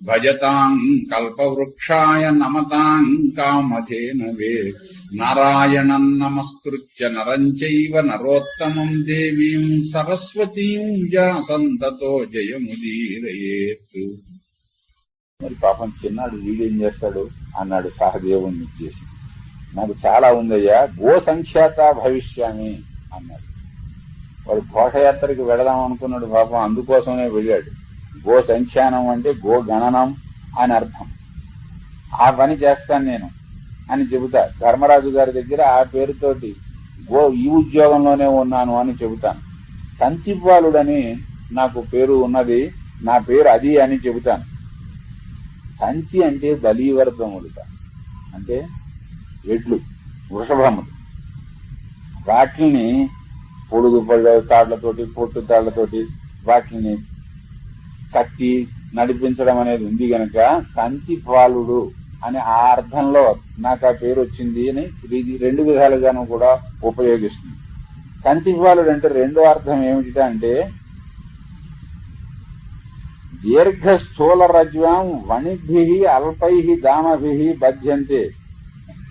భజతాం కల్పవృక్షాయ నమతాం కామధేనవే నారాయణం నమస్కృత్య నరం చైవ నరోత్తమం దేవీం సరస్వతీం వ్యాసంతతో జయముదీరయేత్ మరి పాపం చిన్నాడు వీడేం చేస్తాడు? అన్నాడు సహదేవుని చేసి నాకు చాలా ఉందయ్యా గో సంఖ్యాత భవిష్యామి అన్నాడు. వాడు ఘోషయాత్రకి వెళదాం అనుకున్నాడు పాపం అందుకోసమే వెళ్ళాడు. గో సంఖ్యానం అంటే గో గణనం అని అర్థం. ఆ పని చేస్తాను నేను అని చెబుతా. ధర్మరాజు గారి దగ్గర ఆ పేరుతోటి గో ఈ ఉద్యోగంలోనే ఉన్నాను అని చెబుతాను. సంచిపాలుడని నాకు పేరు ఉన్నది నా పేరు అది అని చెబుతాను. సంచి అంటే బలీవర్ధములుట అంటే ఎడ్లు వృషభములు. వాటిని పొడుగు పళ్ళ తాళ్ళతోటి పొట్టు తాళ్ళతోటి వాటిని కట్టి నడిపించడం అనేది ఉంది గనక కంతి పాలుడు అనే ఆ అర్థంలో నాకు ఆ పేరు వచ్చింది అని ఇది రెండు విధాలుగాను కూడా ఉపయోగిస్తుంది. కంతిపాలుడు అంటే రెండో అర్థం ఏమిటి అంటే దీర్ఘ స్థూల రజ్వాం వణిభి అల్పై దామభి బధ్యంతే.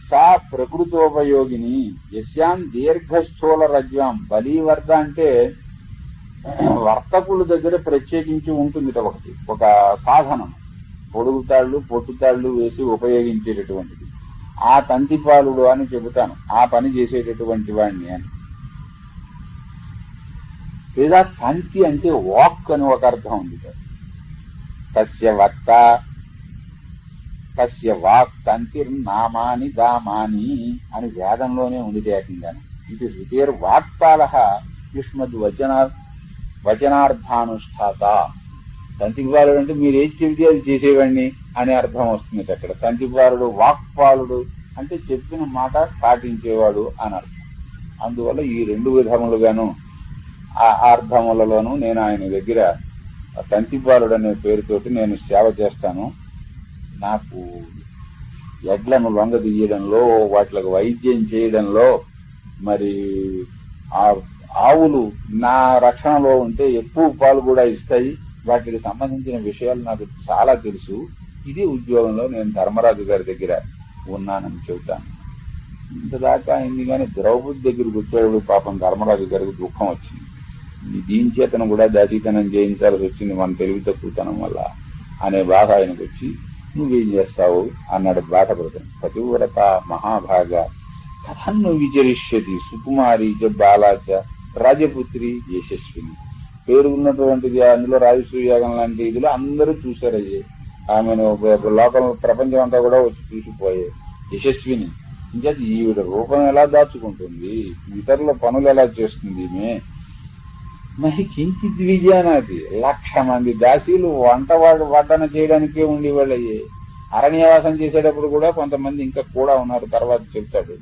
సా ప్రకృతోపయోగిని. యస్యాం దీర్ఘ స్థూల రజ్వాం బలీవర్ధ అంటే వర్తకుల దగ్గర ప్రత్యేకించి ఉంటుంది ఒకటి. ఒక సాధనం. పొడుగుతాళ్ళు పొట్టుతాళ్ళు వేసి ఉపయోగించేటటువంటిది. ఆ తంతిపాలుడు అని చెబుతాను. ఆ పని చేసేటటువంటి వాడిని అని. లేదా తంతి అంటే వాక్ అని ఒక అర్థం ఉంది తస్య వక్త తస్య వాక్ తంతిర్ నామాని దామాని అని వేదంలోనే ఉంది ఏకంగాను. ఇది రుతేర్ వాక్పాల యుష్మద్ వచన వచనార్థానుష్ఠాత. సంతిపాలుడు అంటే మీరు ఏది చెబితే అది చేసేవాడిని అనే అర్థం వస్తుంది అక్కడ. సంతిపాలుడు వాక్పాలుడు అంటే చెప్పిన మాట పాటించేవాడు అని అర్థం. అందువల్ల ఈ రెండు విధములుగాను ఆ అర్థములలోనూ నేను ఆయన దగ్గర సంతిపాలుడు అనే పేరుతోటి నేను సేవ చేస్తాను. నాకు ఎడ్లను లొంగదీయడంలో వాటికి వైద్యం చేయడంలో మరి ఆ ఆవులు నా రక్షణలో ఉంటే ఎక్కువ పాలు కూడా ఇస్తాయి. వాటికి సంబంధించిన విషయాలు నాకు చాలా తెలుసు. ఇది ఉద్యోగంలో నేను ధర్మరాజు గారి దగ్గర ఉన్నానని చెబుతాను. ఇంతదాకా అయింది కానీ ద్రౌపది దగ్గరికి వచ్చేవాడు పాపం ధర్మరాజు గారికి దుఃఖం వచ్చింది. దీని చేతను కూడా దాసీతనం చేయించాల్సి వచ్చింది మన తెలివి తక్కువతనం వల్ల అనే బాధ ఆయనకు వచ్చి నువ్వేం చేస్తావు? అన్నాడు బాటపడతాను పతివ్రత మహాభాగ కథన్ను విచరిష్యతి సుకుమారి బాలాచ రాజపుత్రి యశస్విని. పేరు ఉన్నటువంటిది అందులో రాజసూయాగం లాంటి ఇదిలో అందరూ చూశారు అయ్యే. ఆమెను ఒక లోకం ప్రపంచం అంతా కూడా వచ్చి చూసిపోయే యశస్విని. ఇంకా ఈవిడ రూపం ఎలా దాచుకుంటుంది? ఇతరుల పనులు ఎలా చేస్తుంది ఈమె? మహి కించిత్ విజయానాది. లక్ష మంది దాసీలు వంట వాడు వడ్డన చేయడానికే ఉండేవాళ్ళయ్యే అరణ్యవాసం చేసేటప్పుడు కూడా కొంతమంది ఇంకా కూడా ఉన్నారు తర్వాత చెప్తాడు.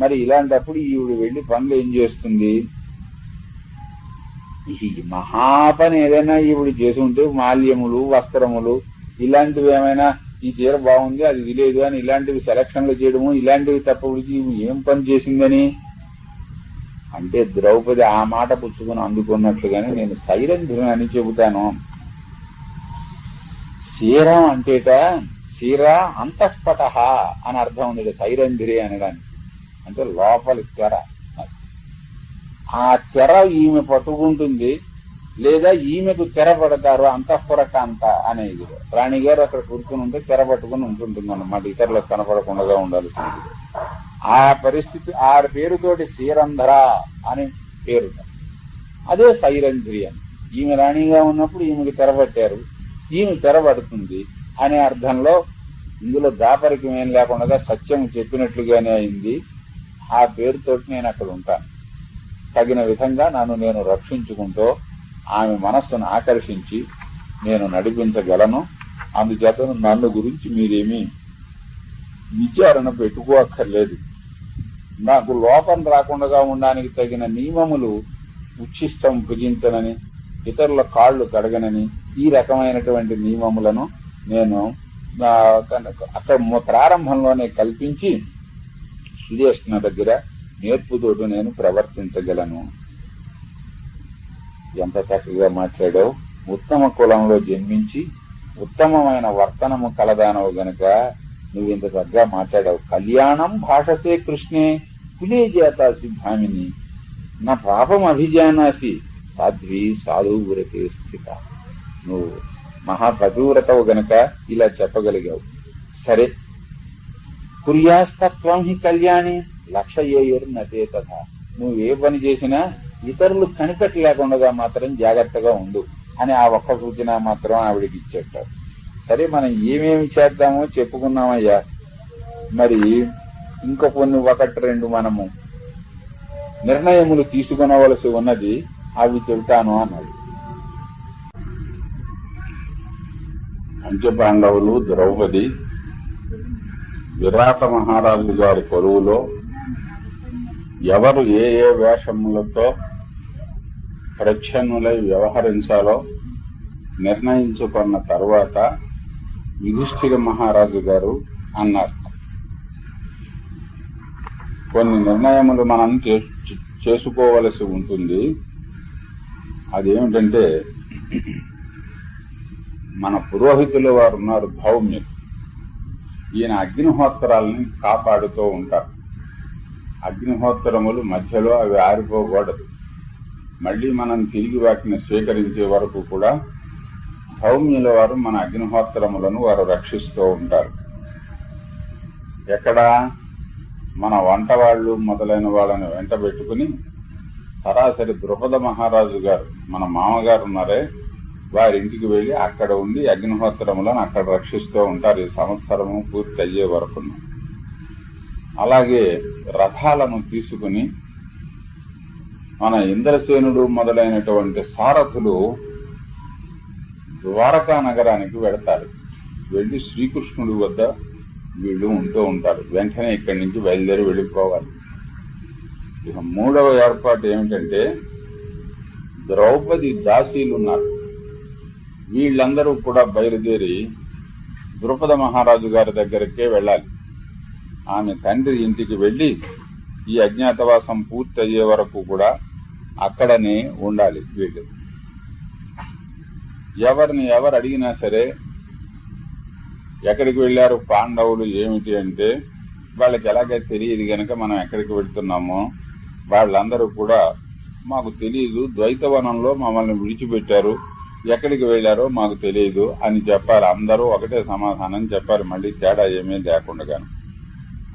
మరి ఇలాంటప్పుడు ఈవిడ వెళ్ళి పనులు ఏం చేస్తుంది? ఈ మహాపని ఏదైనా ఇప్పుడు చేసి ఉంటే మాల్యములు వస్త్రములు ఇలాంటివి ఏమైనా ఈ చీర బాగుంది అది ఇది లేదు అని ఇలాంటివి సెలక్షన్లు చేయడము ఇలాంటివి తప్ప ఏం పని చేసిందని? అంటే ద్రౌపది ఆ మాట పుచ్చుకుని అందుకున్నట్లుగానే నేను సైరంధ్రుని అని చెబుతాను. శీరం అంటేట శీర అంతఃపట అని అర్థం ఉంది సైరంధ్రి అనడానికి. అంటే లోపలి త్వర. ఆ తెర ఈమె పట్టుకుంటుంది లేదా ఈమెకు తెర పడతారు అంతఃపురక అంత అనేది. రాణి గారు అక్కడ కూర్చుని ఉంటే తెర పట్టుకుని ఉంటుంటుంది అన్నమాట ఇతరులకు కనపడకుండా ఉండాల్సింది. ఆ పరిస్థితి ఆ పేరుతోటి శ్రీరంధర అని పేరు. అదే సైరంధ్రి అని. ఈమె రాణిగా ఉన్నప్పుడు ఈమెకి తెరబట్టారు ఈమె తెరబడుతుంది అనే అర్థంలో ఇందులో దాపరికం ఏం లేకుండా సత్యం చెప్పినట్లుగానే అయింది. ఆ పేరుతోటి నేను అక్కడ ఉంటాను. తగిన విధంగా నన్ను నేను రక్షించుకుంటూ ఆమె మనస్సును ఆకర్షించి నేను నడిపించగలను. అందుచేత నన్ను గురించి మీరేమీ విచారణ పెట్టుకోక్కర్లేదు. నాకు లోపం రాకుండా ఉండడానికి తగిన నియమములు ఉచ్ఛిష్టం భుజించనని ఇతరుల కాళ్ళు కడగనని ఈ రకమైనటువంటి నియమములను నేను నా అక్కడ ప్రారంభంలోనే కల్పించి సుదేష్ణ దగ్గర నేర్పుతోడు నేను ప్రవర్తించగలను. ఎంత చక్కగా మాట్లాడావు. ఉత్తమ కులంలో జన్మించి ఉత్తమమైన వర్తనము కలదానవు గనుక నువ్వు ఇంత చక్కగా మాట్లాడావు. కళ్యాణం భాషసే కృష్ణే కులే జాతాసి భామిని నా పాపం అభిజానాసి సాధ్వి సాధువ్రతే స్థిత. నువ్వు మహాపతివ్రతవు గనక ఇలా చెప్పగలిగావు. సరే కుర్యాస్తత్వం హి కళ్యాణి. లక్ష్యేయుర్ నదే తథా నువ్వు ఏ పని చేసినా ఇతరులు కనిపెట్టలేకుండా మాత్రం జాగ్రత్తగా ఉండు అని ఆ ఒక్క సూచన మాత్రం ఆవిడికి ఇచ్చేట సరే మనం ఏమేమి చేద్దామో చెప్పుకున్నామయ్యా. మరి ఇంక కొన్ని ఒకటి రెండు మనము. నిర్ణయములు తీసుకునవలసి ఉన్నది అవి చెబుతాను అన్నాడు. పంచపాండవులు ద్రౌపది విరాట మహారాజు గారి కొలువులో ఎవరు ఏ ఏ వేషములతో ప్రచ్ఛన్నులై వ్యవహరించాలో నిర్ణయించుకున్న తర్వాత యుధిష్ఠిర మహారాజు గారు అన్నారు. కొన్ని నిర్ణయములు మనం చే- చేసుకోవలసి ఉంటుంది. అదేమిటంటే మన పురోహితులు వారు ఉన్నారు భౌమ్యులు. ఈయన అగ్నిహోత్రాలని కాపాడుతూ ఉంటారు. అగ్నిహోత్రములు మధ్యలో అవి ఆరిపోకూడదు. మళ్ళీ మనం తిరిగి వాటిని స్వీకరించే వరకు కూడా భౌమ్యుల వారు మన అగ్నిహోత్రములను వారు రక్షిస్తూ ఉంటారు. ఎక్కడ మన వంట వాళ్ళు మొదలైన వాళ్ళని వెంట పెట్టుకుని సరాసరి ద్రుపద మహారాజు గారు మన మామగారు ఉన్నారే వారి ఇంటికి అక్కడ ఉండి అగ్నిహోత్రములను అక్కడ రక్షిస్తూ ఉంటారు ఈ సంవత్సరము పూర్తి అయ్యే వరకు అలాగే రథాలను తీసుకుని మన ఇంద్రసేనుడు మొదలైనటువంటి సారథులు ద్వారకా నగరానికి వెడతారు వెళ్ళి శ్రీకృష్ణుడి వద్ద వీళ్ళు ఉంటూ ఉంటారు. వెంటనే ఇక్కడి నుంచి బయలుదేరి వెళ్ళిపోవాలి. ఇక మూడవ ఏర్పాటు ఏమిటంటే ద్రౌపది దాసీలు ఉన్నారు వీళ్ళందరూ కూడా బయలుదేరి ద్రుపద మహారాజు గారి దగ్గరికే వెళ్ళాలి. ఆమె తండ్రి ఇంటికి వెళ్ళి ఈ అజ్ఞాతవాసం పూర్తి అయ్యే వరకు కూడా అక్కడనే ఉండాలి వీళ్ళు. ఎవరిని ఎవరు అడిగినా సరే ఎక్కడికి వెళ్ళారు పాండవులు ఏమిటి అంటే వాళ్ళకి ఎలాగే తెలియదు గనక మనం ఎక్కడికి వెళ్తున్నామో వాళ్ళందరూ కూడా మాకు తెలియదు ద్వైతవనంలో మమ్మల్ని విడిచిపెట్టారు ఎక్కడికి వెళ్ళారో మాకు తెలియదు అని చెప్పారు అందరూ ఒకటే సమాధానం చెప్పారు. మళ్ళీ తేడా ఏమీ లేకుండాను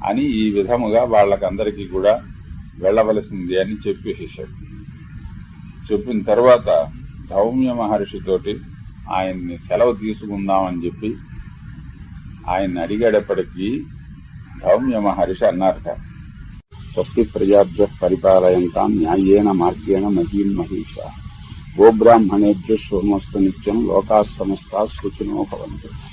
అని ఈ విధముగా వాళ్ళకందరికీ కూడా వెళ్ళవలసింది అని చెప్పేసేసాడు చెప్పిన తర్వాత ధౌమ్య మహర్షితోటి ఆయన్ని సెలవు తీసుకుందామని చెప్పి ఆయన్ని అడిగేటప్పటికీ ధౌమ్య మహర్షి అన్నారట స్వస్తి ప్రజాభ్య పరిపాలయంతాం న్యాయేన మార్గేణ మహీన్ మహిష. గోబ్రాహ్మణేభ్య శుభమస్తు నిత్యం లోకా సమస్త సుఖినో భవంతు.